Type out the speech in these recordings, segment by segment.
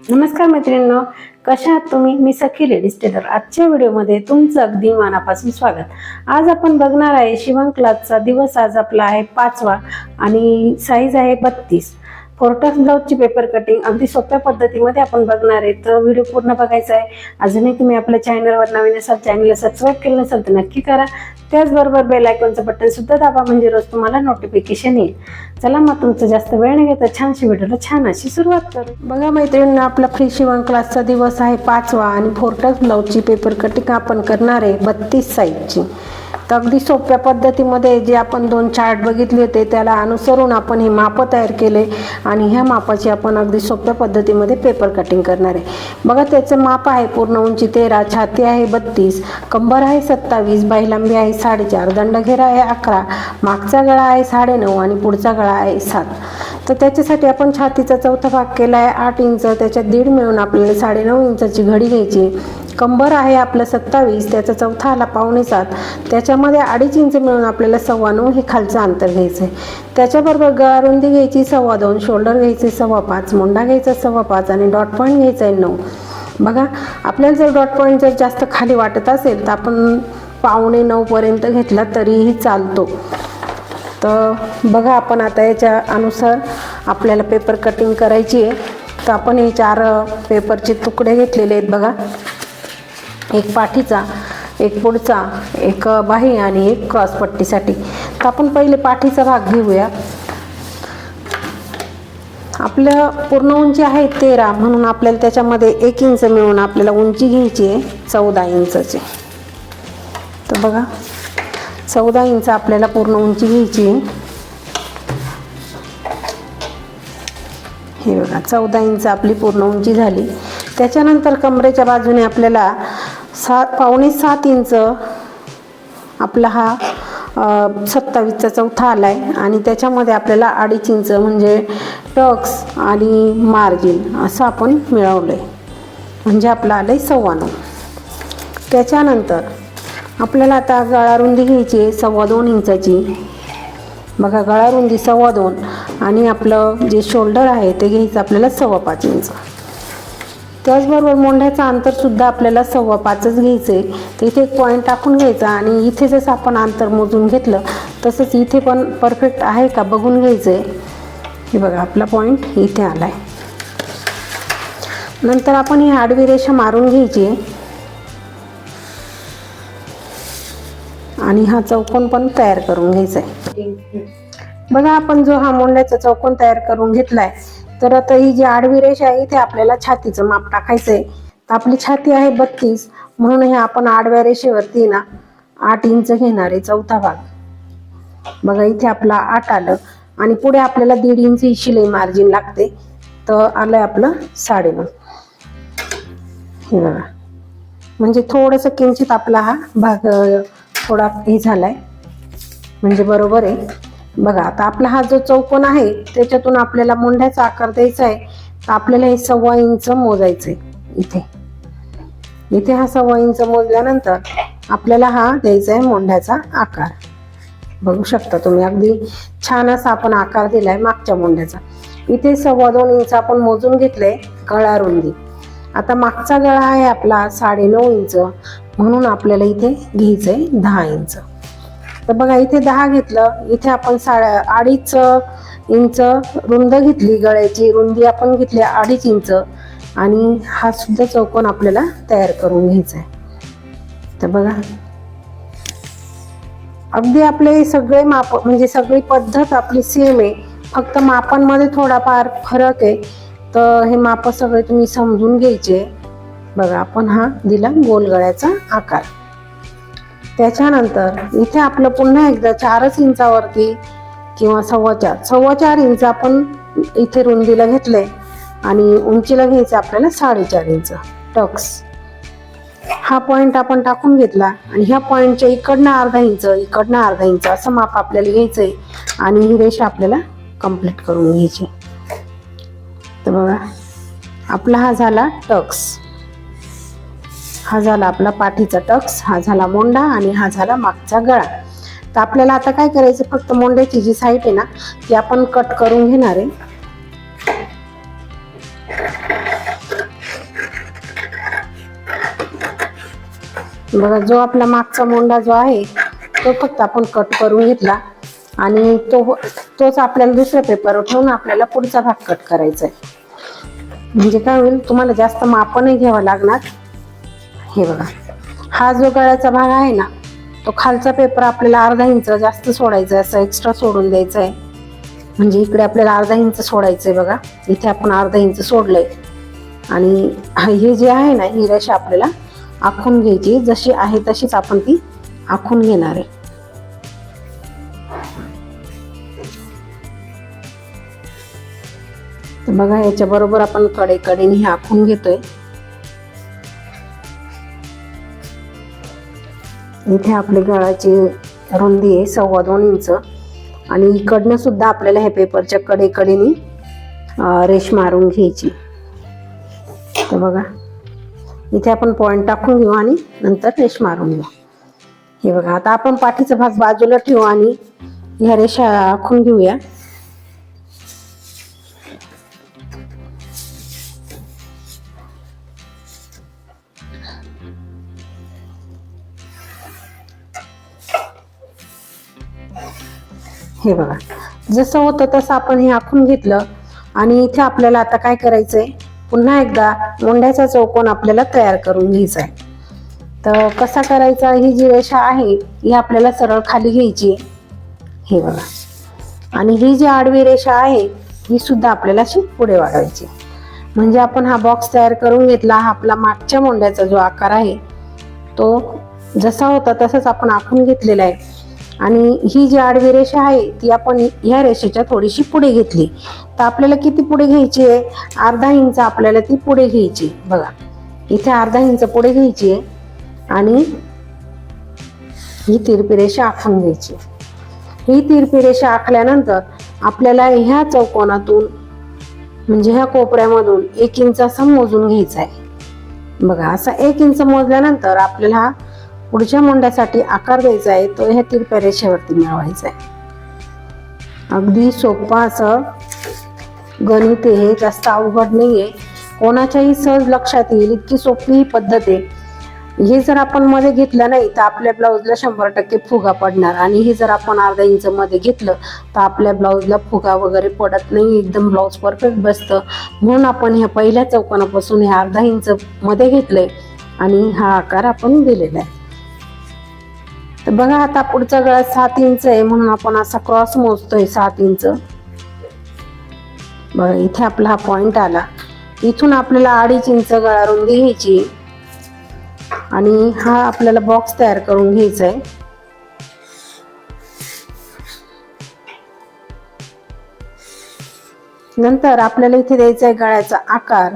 नमस्कार मैत्रिणींनो कशा आहात तुम्ही? मी सखी लेडीज टेलर आजच्या व्हिडिओमध्ये तुमचं अगदी मनापासून स्वागत. आज आपण बघणार आहे शिवण क्लासचा दिवस आज आपला आहे पाचवा आणि साईज आहे बत्तीस. फोर्टस ब्लाऊजची पेपर कटिंग अगदी सोप्या पद्धतीमध्ये आपण बघणार आहे. तर व्हिडिओ पूर्ण बघायचा आहे. अजूनही तुम्ही आपल्या चॅनलवर नवीन असाल चॅनलला सबस्क्राईब केलं नसाल तर नक्की करा. त्याचबरोबर बेल आयकॉनचं बटन सुद्धा दाबा म्हणजे रोज तुम्हाला नोटिफिकेशन येईल. चला मग तुमचं जास्त वेळ नाही घेता छानशी व्हिडिओला छान अशी सुरुवात करू. बघा मैत्रिणींना आपला फ्री शिवण क्लासचा दिवस आहे पाचवा आणि फोर्टस ब्लाऊजची पेपर कटिंग आपण करणार आहे बत्तीस साईजची तर अगदी सोप्या पद्धतीमध्ये जे आपण दोन चार्ट बघितले होते त्याला अनुसरून आपण हे मापं तयार केले आणि ह्या मापाची आपण अगदी सोप्या पद्धतीमध्ये पेपर कटिंग करणार आहे. बघा त्याचं माप आहे पूर्ण उंची तेरा छाती आहे बत्तीस कंबर आहे सत्तावीस बाहिलांबी आहे साडेचार दंडघेरा आहे अकरा मागचा गळा आहे साडेनऊ आणि पुढचा गळा आहे सात. तर त्याच्यासाठी आपण छातीचा चौथा भाग केला आहे आठ इंच त्याच्यात दीड मिळून आपल्याला साडेनऊ इंचाची घडी घ्यायची. कंबर आहे आपलं सत्तावीस त्याचा चौथा आला पावणे सात. त्याच्यामध्ये अडीच इंच मिळून आपल्याला सव्वा नऊ हे खालचं अंतर घ्यायचं आहे त्याच्याबरोबर गळारुंदी घ्यायची सव्वा दोन. शोल्डर घ्यायचे सव्वा पाच. मुंडा घ्यायचा सव्वा पाच. आणि डॉट पॉईंट घ्यायचा आहे नऊ. बघा आपल्याला जर डॉट पॉईंट जर जास्त खाली वाटत असेल तर आपण पावणे नऊपर्यंत घेतला तरीही चालतो. तर बघा आपण आता याच्या अनुसार आपल्याला पेपर कटिंग करायची आहे. तर आपण हे चार पेपरचे तुकडे घेतलेले आहेत बघा. एक पाठीचा एक पुढचा एक बाही आणि एक क्रॉसपट्टीसाठी तर आपण पहिले पाठीचा भाग घेऊया. आपलं पूर्ण उंची आहे तेरा म्हणून आपल्याला त्याच्यामध्ये एक इंच मिळून आपल्याला उंची घ्यायची आहे चौदा इंचची. तर बघा. चौदा इंच आपल्याला पूर्ण उंची घ्यायची. हे बघा चौदा इंच आपली पूर्ण उंची झाली. त्याच्यानंतर कमरेच्या बाजूने आपल्याला सात पावणे सात इंच आपला हा सत्तावीसचा चौथा आला आहे आणि त्याच्यामध्ये आपल्याला अडीच इंच म्हणजे टक्स आणि मार्जिन असं आपण मिळवलं आहे म्हणजे आपलं आलं आहे सव्वा नऊ त्याच्यानंतर आपल्याला आता गळारुंदी घ्यायची आहे सव्वा दोन इंचाची. बघा गळारुंदी सव्वा दोन. आणि आपलं जे शोल्डर आहे ते घ्यायचं आपल्याला सव्वा पाच इंच. त्याचबरोबर मोंढ्याचं अंतरसुद्धा आपल्याला सव्वा पाचच घ्यायचं आहे तर इथे एक पॉईंट टाकून घ्यायचा आणि इथे जसं आपण अंतर मोजून घेतलं तसंच इथे पण परफेक्ट आहे का बघून घ्यायचं आहे हे बघा आपला पॉईंट इथे आला आहे नंतर आपण ही आडवी रेषा मारून घ्यायची आहे. आणि हा चौकोन पण तयार करून घ्यायचा आहे. बघा आपण जो हा मोंड्याचा चौकोन तयार करून घेतलाय तर आता ही जी आडवी रेषा आहे इथे आपल्याला छातीचं माप टाकायचं आहे तर आपली छाती आहे बत्तीस म्हणून हे आपण आडव्या रेषेवरती ना आठ इंच घेणार आहे चौथा भाग. बघा इथे आपला आठ आलं आणि पुढे आपल्याला दीड इंच ही शिलाई मार्जिन लागते. तर आलंय आपलं साडेनऊ. हे बघा. म्हणजे थोडंसं किंचित आपला हा भाग थोडा हे झालाय. म्हणजे बरोबर आहे. बघा आता आपला हा जो चौकोन आहे त्याच्यातून आपल्याला मोंढ्याचा आकार द्यायचा आहे तर आपल्याला हे सव्वा इंच मोजायचं आहे इथे. इथे हा सव्वा इंच मोजल्यानंतर आपल्याला हा द्यायचा आहे मोंढ्याचा आकार. बघू शकता तुम्ही अगदी छान असा आपण आकार दिलाय मागच्या मोंढ्याचा. इथे सव्वा दोन इंच आपण मोजून घेतलंय गळा रुंदी. आता मागचा गळा आहे आपला साडेनऊ इंच. म्हणून आपल्याला इथे घ्यायचं आहे दहा इंच. तर बघा इथे दहा घेतलं. इथे आपण साडे अडीच इंच रुंद घेतली गळ्याची रुंदी आपण घेतली अडीच इंच. आणि हा सुद्धा चौकोन आपल्याला तयार करून घ्यायचा आहे तर बघा. अगदी आपले सगळे माप म्हणजे सगळी पद्धत आपली सेम आहे. फक्त मापांमध्ये थोडाफार फरक आहे. तर हे माप सगळे तुम्ही समजून घ्यायचे. बघा आपण हा दिला गोल गळ्याचा आकार. त्याच्यानंतर इथे आपलं पुन्हा एकदा चारच इंचावरती किंवा सव्वा चार सव्वा चार इंच आपण इथे रुंदीला घेतलंय आणि उंचीला घ्यायचं आपल्याला साडेचार इंच. टक्स. हा पॉइंट आपण टाकून घेतला आणि ह्या पॉइंटच्या इकडनं अर्धा इंच इकडनं अर्धा इंच असं माप आपल्याला घ्यायचंय आणि ही रेषा आपल्याला कंप्लीट करून घ्यायची. तर बघा आपला हा झाला टक्स. हा झाला आपला पाठीचा टक्स हा झाला मोंडा आणि हा झाला मागचा गळा. तर आपल्याला आता काय करायचं? फक्त मोंड्याची जी साईड आहे ना ती आपण कट करून घेणार आहे. बघा जो आपला मागचा मोंडा जो आहे तो फक्त आपण कट करून घेतला आणि तो तोच आपल्याला दुसऱ्या पेपरवर ठेवून आपल्याला पुढचा भाग कट करायचा आहे. म्हणजे काय होईल? तुम्हाला जास्त मापनही घ्यावं लागणार. हे बघा. हा जो गळ्याचा भाग आहे ना तो खालचा पेपर आपल्याला अर्धा इंच जास्त सोडायचा आहे असं एक्स्ट्रा सोडून द्यायचा आहे. म्हणजे इकडे आपल्याला अर्धा इंच सोडायचं आहे बघा. इथे आपण अर्धा इंच सोडलंय. आणि हे जे आहे ना ही रेषा आपल्याला आखून घ्यायची जशी आहे तशीच आपण ती आखून घेणार आहे. तर बघा याच्या बरोबर आपण कडे कडेने हे आखून घेतोय. इथे आपली गळाची रुंदी आहे सव्वा दोन इंच. आणि इकडनं सुद्धा आपल्याला ह्या पेपरच्या कडेकडेनी रेश मारून घ्यायची. तर बघा इथे आपण पॉईंट टाकून घेऊ आणि नंतर रेश मारून घेऊ हे बघा आता आपण पाठीचा भाग बाजूला ठेवू आणि ह्या रेषा आखून घेऊया. हे बघा. जसं होतं तसं आपण हे आखून घेतलं आणि इथे आपल्याला आता काय करायचंय? पुन्हा एकदा मुंड्याचा चौकोन आपल्याला तयार करून घ्यायचा आहे तर कसा करायचा? ही जी रेषा आहे ही आपल्याला सरळ खाली घ्यायची आहे. हे बघा. आणि ही जी आडवी रेषा आहे ही सुद्धा आपल्याला अशी पुढे वाढवायची म्हणजे आपण हा बॉक्स तयार करून घेतला हा आपला मागच्या मोंड्याचा जो आकार आहे तो जसा होता तसाच आपण आखून घेतलेला आहे. आणि ही जी आडवी रेषा आहे ती आपण ह्या रेषेच्या थोडीशी पुढे घेतली. तर आपल्याला किती पुढे घ्यायची आहे? अर्धा इंच आपल्याला ती पुढे घ्यायची बघा इथे अर्धा इंच पुढे घ्यायची आहे आणि ही तिरपी रेषा आखून घ्यायची ही तिरपी रेषा आखल्यानंतर आपल्याला ह्या चौकोनातून म्हणजे ह्या कोपऱ्यामधून एक इंच असा मोजून घ्यायचा आहे. बघा असा एक इंच मोजल्यानंतर आपल्याला हा पुढच्या मुंड्यासाठी आकार द्यायचा आहे तो ह्या तिरप्या रेषेवरती मिळवायचा आहे. अगदी सोपा असं गणित हे जास्त अवघड नाही आहे कोणाच्याही सहज लक्षात येईल इतकी सोपी ही पद्धत आहे. हे जर आपण मध्ये घेतलं नाही तर आपल्या ब्लाऊजला शंभर टक्के फुगा पडणार. आणि हे जर आपण अर्धा इंच मध्ये घेतलं तर आपल्या ब्लाऊजला फुगा वगैरे पडत नाही एकदम ब्लाऊज परफेक्ट बसतं. म्हणून आपण ह्या पहिल्या चौकोनापासून हे अर्धा इंच मध्ये घेतलंय. आणि हा आकार आपण दिलेला आहे. तर बघा आता पुढचा गळा सात इंच आहे म्हणून आपण असा क्रॉस मोजतोय सात इंच. बघा इथे आपला हा पॉइंट आला. इथून आपल्याला अडीच इंच गळा रुंदी घ्यायची आणि हा आपल्याला बॉक्स तयार करून घ्यायचा आहे. नंतर आपल्याला इथे द्यायचा आहे गळ्याचा आकार.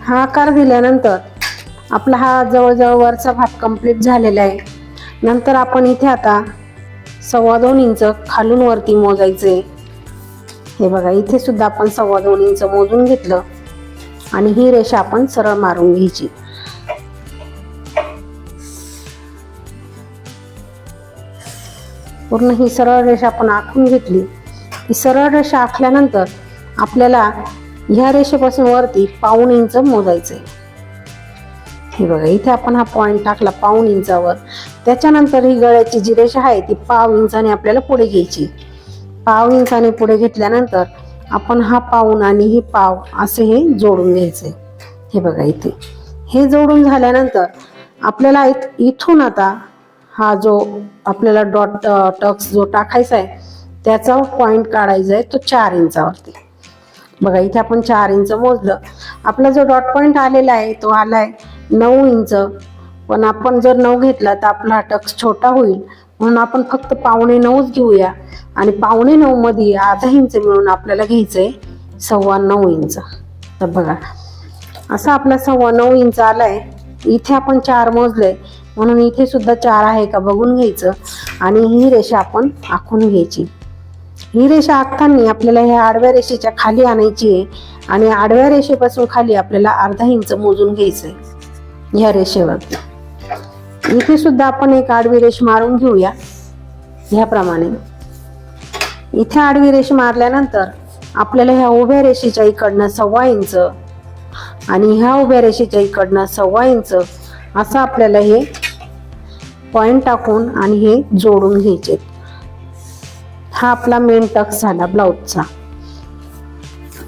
हा आकार दिल्यानंतर आपला हा जवळजवळ वरचा भाग कंप्लीट झालेला आहे. नंतर आपण इथे आता सव्वा दोन इंच खालून वरती मोजायचे. हे बघा इथे सुद्धा आपण सव्वा दोन इंच मोजून घेतलं. आणि ही रेषा आपण सरळ मारून घ्यायची. पूर्ण ही सरळ रेषा आपण आखून घेतली. ही सरळ रेषा आखल्यानंतर आपल्याला ह्या रेषेपासून वरती पाऊण इंच मोजायचं आहे हे बघा इथे आपण हा पॉईंट टाकला पाऊण इंचावर. त्याच्यानंतर ही गळ्याची जी रेषा आहे ती पाव इंचाने आपल्याला पुढे घ्यायची. पाव इंचाने पुढे घेतल्यानंतर आपण हा पाऊन आणि ही पाव असे हे जोडून घ्यायचे. हे बघा इथे. हे जोडून झाल्यानंतर आपल्याला इथ इथून आता हा जो आपल्याला डॉट टक्स जो टाकायचा आहे त्याचा पॉईंट काढायचा आहे तो चार इंचावरती. बघा इथे आपण चार इंच मोजलं. आपला जो डॉट पॉईंट आलेला आहे तो आलाय नऊ इंच. पण आपण जर नऊ घेतला तर आपला हा टक्स छोटा होईल. म्हणून आपण फक्त पावणे नऊच घेऊया. आणि पावणे नऊमध्ये अर्धा इंच मिळून आपल्याला घ्यायचं आहे सव्वा नऊ इंच. तर बघा असा आपला सव्वा नऊ इंच आलाय. इथे आपण चार मोजले म्हणून इथे सुद्धा चार आहे का बघून घ्यायचं. आणि ही रेषा आपण आखून घ्यायची. ही रेषा आखताना आपल्याला ह्या आडव्या रेषेच्या खाली आणायची आहे. आणि आडव्या रेषेपासून खाली आपल्याला अर्धा इंच मोजून घ्यायचं आहे ह्या रेषेवर. इथे सुद्धा आपण एक आडवी रेष मारून घेऊया. ह्याप्रमाणे. इथे आडवी रेष मारल्यानंतर आपल्याला ह्या उभ्या रेषेच्या इकडनं सव्वा इंच आणि ह्या उभ्या रेषेच्या इकडनं सव्वा इंच असं आपल्याला हे पॉइंट टाकून आणि हे जोडून घ्यायचे. हा आपला मेन टक्स झाला ब्लाऊजचा.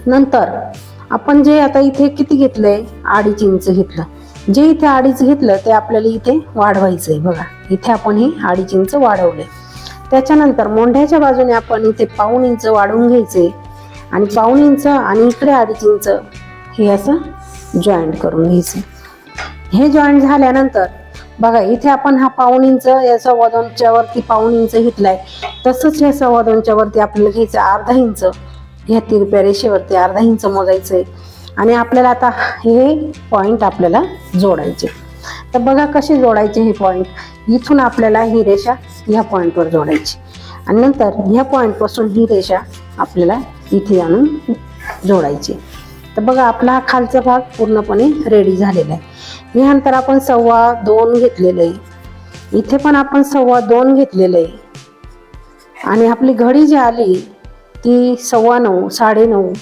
नंतर आपण जे आता इथे किती घेतलंय? अडीच इंच घेतलं. जे इथे अडीच घेतलं ते आपल्याला इथे वाढवायचं आहे बघा इथे आपण हे अडीच इंच वाढवले त्याच्यानंतर मोंढ्याच्या बाजूने आपण इथे पाऊण इंच वाढवून घ्यायचे आणि पाऊण इंच आणि इकडे अडीच इंच हे असं जॉईंट करून घ्यायचं हे जॉईंट झाल्यानंतर बघा इथे आपण हा पाऊण इंच या सव्वा दोनच्या वरती पाऊण इंच घेतलाय. तसंच या सव्वा दोनच्या वरती आपल्याला घ्यायचं अर्धा इंच. ह्या तिरप्या रेषेवरती अर्धा इंच मोजायचं आहे आणि आपल्याला आता हे पॉईंट आपल्याला जोडायचे. तर बघा कसे जोडायचे हे पॉईंट इथून आपल्याला ही रेषा ह्या पॉईंटवर जोडायची. आणि नंतर ह्या पॉईंटपासून ही रेषा आपल्याला इथे आणून जोडायची. तर बघा आपला हा खालचा भाग पूर्णपणे रेडी झालेला आहे. हे अंतर आपण सव्वा दोन घेतलेलं आहे. इथे पण आपण सव्वा दोन घेतलेलं आहे. आणि आपली घडी जी आली ती सव्वा नऊ साडे नऊ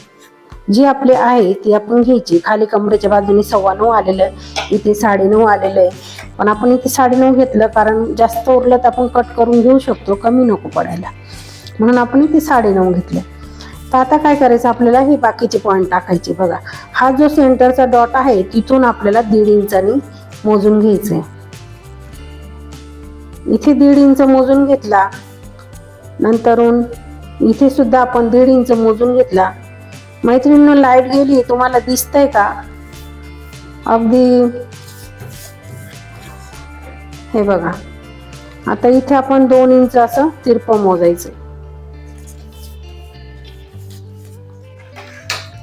जी आपली आहे ती आपण घ्यायची. खाली कमरेच्या बाजूने सव्वा नऊ आलेलं आहे. इथे साडे नऊ आलेलं आहे. पण आपण इथे साडे नऊ घेतलं कारण जास्त उरलं तर आपण कट करून घेऊ शकतो. कमी नको पडायला. म्हणून आपण इथे साडे नऊ घेतलं. तर आता काय करायचं? आपल्याला हे बाकीचे पॉईंट टाकायचे बघा. हा जो सेंटरचा डॉट आहे तिथून आपल्याला दीड इंचानी मोजून घ्यायचं आहे इथे दीड इंच मोजून घेतला. नंतरून इथे सुद्धा आपण दीड इंच मोजून घेतला. मैत्रिणीनं लाइट गेली. तुम्हाला दिसतंय का? अगदी हे बघा. आता इथे आपण दोन इंच असं तिरप मोजायचं.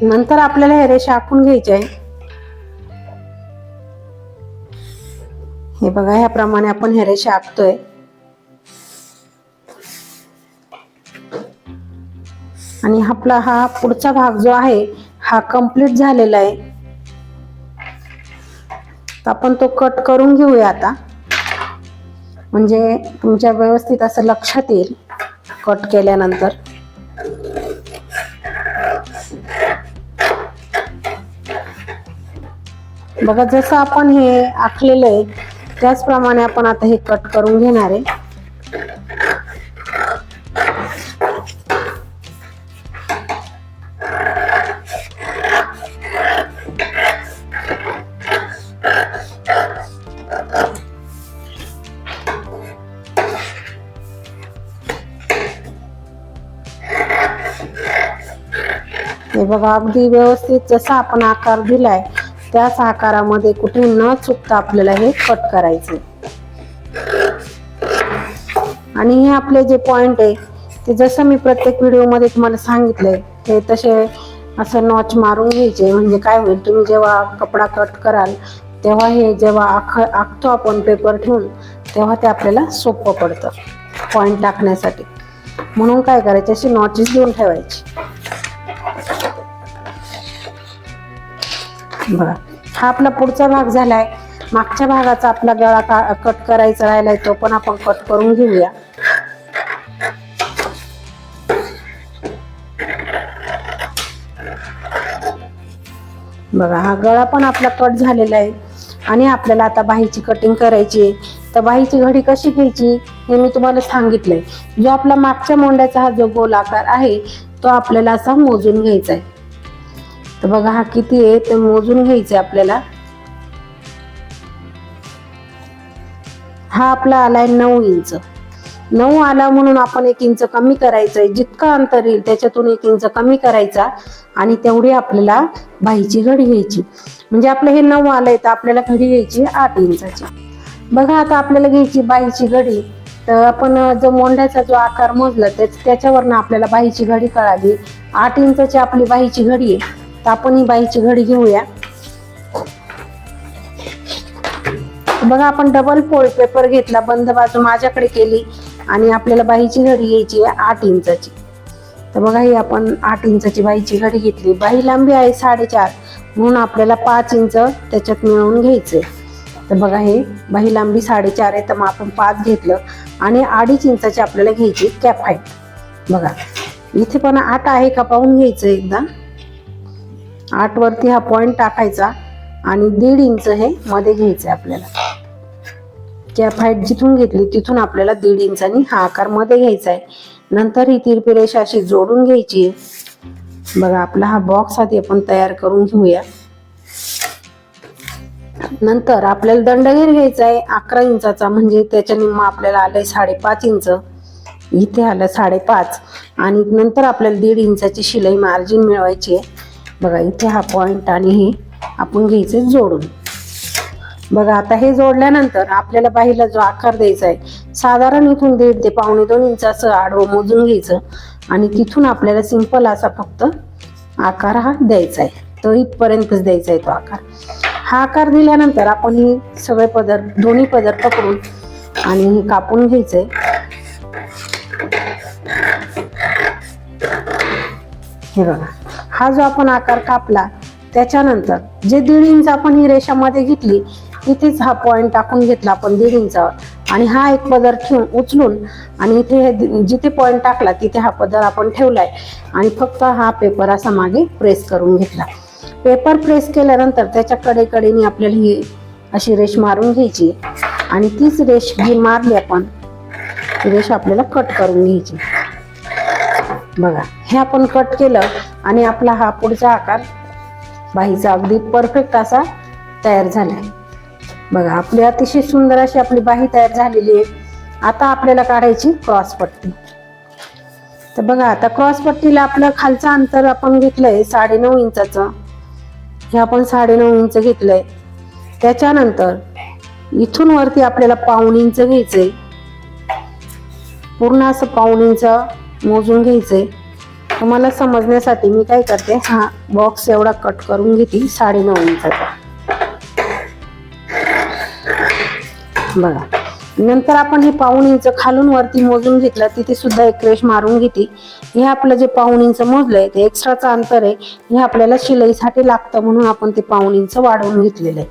नंतर आपल्याला हे रेषा आखून घ्यायचे आहे. हे बघा ह्याप्रमाणे आपण हे रेषा आखतोय. आणि आपला हा पुढचा भाग जो आहे हा कंप्लीट झालेला आहे. तर आपण तो कट करून घेऊया आता. म्हणजे तुमच्या व्यवस्थित असं लक्षात येईल कट केल्यानंतर. बघा जसं आपण हे आखलेलं आहे त्याचप्रमाणे आपण आता हे कट करून घेणार आहे. बघा अगदी व्यवस्थित जसा आपण आकार दिलाय त्याच आकारामध्ये कुठून न चुकता आपल्याला हे कट करायचे आणि हे आपले जे पॉइंट आहे ते जसं मी प्रत्येक व्हिडिओमध्ये तुम्हाला सांगितलंय हे तसे असं नॉच मारून घ्यायचे. म्हणजे काय होईल तुम्ही जेव्हा कपडा कट कराल तेव्हा हे जेव्हा आख आखतो आपण पेपर ठेवून तेव्हा ते आपल्याला सोपं पडतं पॉइंट टाकण्यासाठी. म्हणून काय करायचे अशी नॉचेस देऊन ठेवायची. बघा. हा आपला पुढचा भाग झालाय. मागच्या भागाचा आपला गळा का कट करायचा राहिलाय तो पण आपण कट करून घेऊया. बघा हा गळा पण आपला कट झालेला आहे. आणि आपल्याला आता बाहीची कटिंग करायची आहे. तर बाहीची घडी कशी घ्यायची हे मी तुम्हाला सांगितलंय. जो आपला मागच्या मोंड्याचा हा जो गोल आकार आहे तो आपल्याला असा मोजून घ्यायचा आहे. तर बघा हा किती आहे ते मोजून घ्यायचे आपल्याला. हा आपला आलाय नऊ इंच. नऊ आला म्हणून आपण एक इंच कमी करायचंय. जितका अंतर येईल त्याच्यातून एक इंच कमी करायचा आणि तेवढी आपल्याला बाईची घडी घ्यायची. म्हणजे आपलं हे नऊ आलंय तर आपल्याला घडी घ्यायची आठ इंचाची. बघा आता आपल्याला घ्यायची बाईची घडी. तर आपण जो मोंढ्याचा जो आकार मोजला त्याच त्याच्यावरनं आपल्याला बाईची घडी कळाली. आठ इंचाची आपली बाईची घडी आहे. तर आपण ही बाईची घडी घेऊया. बघा आपण डबल फोल्ड पेपर घेतला बंद बाजू माझ्याकडे केली आणि आपल्याला बाईची घडी घ्यायची आहे आठ इंचाची. तर बघा ही आपण आठ इंचाची बाईची घडी घेतली. बाई लांबी आहे साडेचार म्हणून आपल्याला पाच इंच त्याच्यात मिळवून घ्यायचे तर बघा हे बाही लांबी साडेचार आहे तर मग आपण पाच घेतलं आणि अडीच इंचाची आपल्याला घ्यायची कॅप हाईट बघा इथे पण आठ आहे का? पाहून घ्यायचं एकदा. आठ वरती हा पॉइंट टाकायचा आणि दीड इंच हे मध्ये घ्यायचं आहे आपल्याला. कॅप हाईट जिथून घेतली तिथून आपल्याला दीड इंचानी हा आकारमध्ये घ्यायचा आहे नंतर ही तिरपी रेषा अशी जोडून घ्यायची. बघा आपला हा बॉक्स आधी आपण तयार करून घेऊया. नंतर आपल्याला दंडगीर घ्यायचा आहे अकरा इंचाचा म्हणजे त्याच्या निम्मा आपल्याला आलंय साडेपाच इंच. इथे आलं साडेपाच. आणि नंतर आपल्याला दीड इंचाची शिलाई मार्जिन मिळवायची आहे. बघा इथे हा पॉइंट आणि हे आपण घ्यायचे जोडून. बघा आता हे जोडल्यानंतर आपल्याला बाहीला जो आकार द्यायचा आहे साधारण इथून दीड ते पावणे दोन इंच असं आडवं मोजून घ्यायचं आणि तिथून आपल्याला सिंपल असा फक्त आकार हा द्यायचा आहे. तो इथपर्यंतच द्यायचा आहे तो आकार. हा आकार दिल्यानंतर आपण ही सगळे पदर दोन्ही पदर पकडून आणि हे कापून घ्यायचंय. हे बघा. हा जो आपण आकार कापला त्याच्यानंतर जे दीड इंच आपण ही रेषामध्ये घेतली तिथेच हा पॉईंट टाकून घेतला आपण दीड इंचावर. आणि हा एक पदर ठेवून उचलून आणि इथे हे जिथे पॉईंट टाकला तिथे हा पदर आपण ठेवलाय. आणि फक्त हा पेपर असा मागे प्रेस करून घेतला. पेपर प्रेस केल्यानंतर त्याच्या कडेकडेने आपल्याला ही अशी रेष मारून घ्यायची. आणि तीच रेष जी मारली आपण ती रेष आपल्याला कट करून घ्यायची. बघा हे आपण कट केलं आणि आपला हा पुढचा आकार बाहीचा अगदी परफेक्ट असा तयार झालाय. बघा आपली अतिशय सुंदर अशी आपली बाही तयार झालेली आहे. आता आपल्याला काढायची क्रॉस पट्टी. तर बघा आता क्रॉस पट्टीला आपलं खालचं अंतर आपण घेतलंय साडेनऊ इंचाचं. हे आपण साडेनऊ इंच घेतलंय. त्याच्यानंतर इथून वरती आपल्याला पाऊण इंच घ्यायचंय. पूर्ण असं पाऊण इंच मोजून घ्यायचंय. तुम्हाला समजण्यासाठी मी काय करते हा बॉक्स एवढा कट करून घेते साडेनऊ इंचाचा. बघा. नंतर आपण हे पाऊण इंच खालून वरती मोजून घेतलं तिथे सुद्धा एक रेश मारून घेते. हे आपलं जे पाऊण इंच मोजलंय ते एक्स्ट्राचं अंतर आहे. हे आपल्याला शिलाईसाठी लागतं म्हणून आपण ते पाऊण इंच वाढवून घेतलेलं आहे.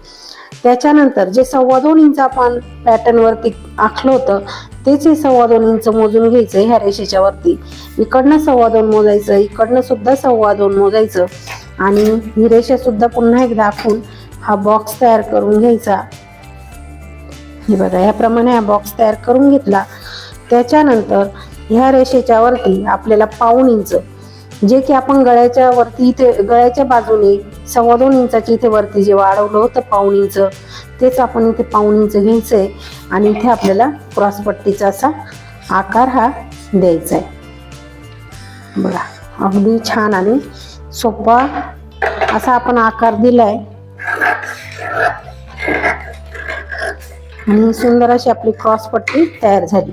त्याच्यानंतर जे सव्वा दोन इंच आपण पॅटर्नवरती आखलं होतं तेच हे सव्वा दोन इंच मोजून घ्यायचं ह्या रेषेच्या वरती. इकडनं सव्वा दोन मोजायचं इकडनं सुद्धा सव्वा दोन मोजायचं आणि ही रेषा सुद्धा पुन्हा एकदा आखून हा बॉक्स तयार करून घ्यायचा. हे बघा याप्रमाणे हा बॉक्स तयार करून घेतला. त्याच्यानंतर ह्या रेषेच्या वरती आपल्याला पाऊण इंच जे की आपण गळ्याच्या वरती इथे गळ्याच्या बाजूने सव्वा दोन इंचाची इथे वरती जे वाढवलं होतं पाऊण इंच तेच आपण इथे पाऊण इंच आहे. आणि इथे आपल्याला क्रॉसपट्टीचा असा आकार हा द्यायचा आहे. बघा अगदी छान आणि सोपा असा आपण आकार दिलाय. आणि सुंदर अशी आपली क्रॉसपट्टी तयार झाली.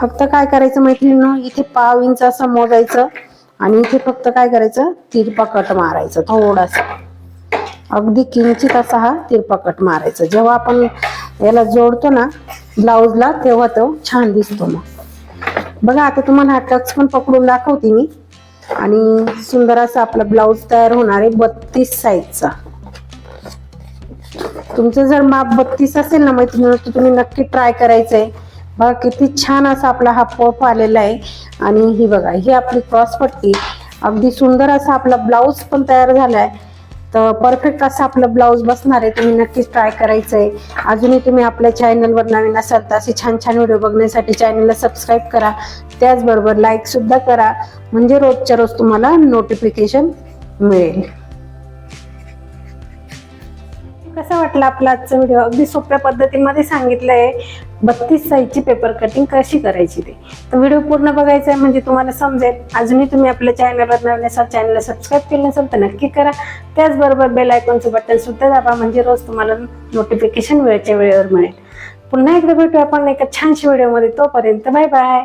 फक्त काय करायचं मैत्रिणीनं इथे पाव इंच असं मोजायचं. आणि इथे फक्त काय करायचं? तिरपा कट मारायचं थोडासा. अगदी किंचित असा हा तिरपा कट मारायचा. जेव्हा आपण याला जोडतो ना ब्लाऊजला तेव्हा तो छान दिसतो मग. बघा आता तुम्हाला हा टक्स पण पकडून दाखवते मी. आणि सुंदर असा आपला ब्लाऊज तयार होणार आहे बत्तीस साईजचा तुमचं जर माप बत्तीस असेल ना मैत्रिणी तर तुम्ही नक्की ट्राय करायचंय. बघा किती छान असा आपला हा पफ आलेला आहे. आणि ही बघा ही आपली क्रॉस पट्टी. अगदी सुंदर असा आपला ब्लाऊज पण तयार झालाय. तर परफेक्ट असं आपलं ब्लाऊज बसणार आहे. तुम्ही नक्कीच ट्राय करायचं आहे अजूनही तुम्ही आपल्या चॅनलवर नवीन असाल तर असे छान छान व्हिडिओ बघण्यासाठी चॅनलला सबस्क्राईब करा. त्याचबरोबर लाईक सुद्धा करा. म्हणजे रोजच्या रोज तुम्हाला नोटिफिकेशन मिळेल. कसा वाटला आपला आजचा व्हिडिओ? अगदी सोप्या पद्धतीमध्ये सांगितलं आहे बत्तीस साईजची पेपर कटिंग कशी करायची ते? तर व्हिडिओ पूर्ण बघायचा आहे म्हणजे तुम्हाला समजेल. अजूनही तुम्ही आपल्या चॅनलवर नवीन असाल चॅनलला सबस्क्राईब केलं नसेल तर नक्की करा. त्याचबरोबर बेल आयकॉनचं बटन सुद्धा दाबा म्हणजे रोज तुम्हाला नोटिफिकेशन वेळच्या वेळेवर मिळेल. पुन्हा एकदा भेटू आपण एका छानशा व्हिडिओमध्ये तोपर्यंत बाय बाय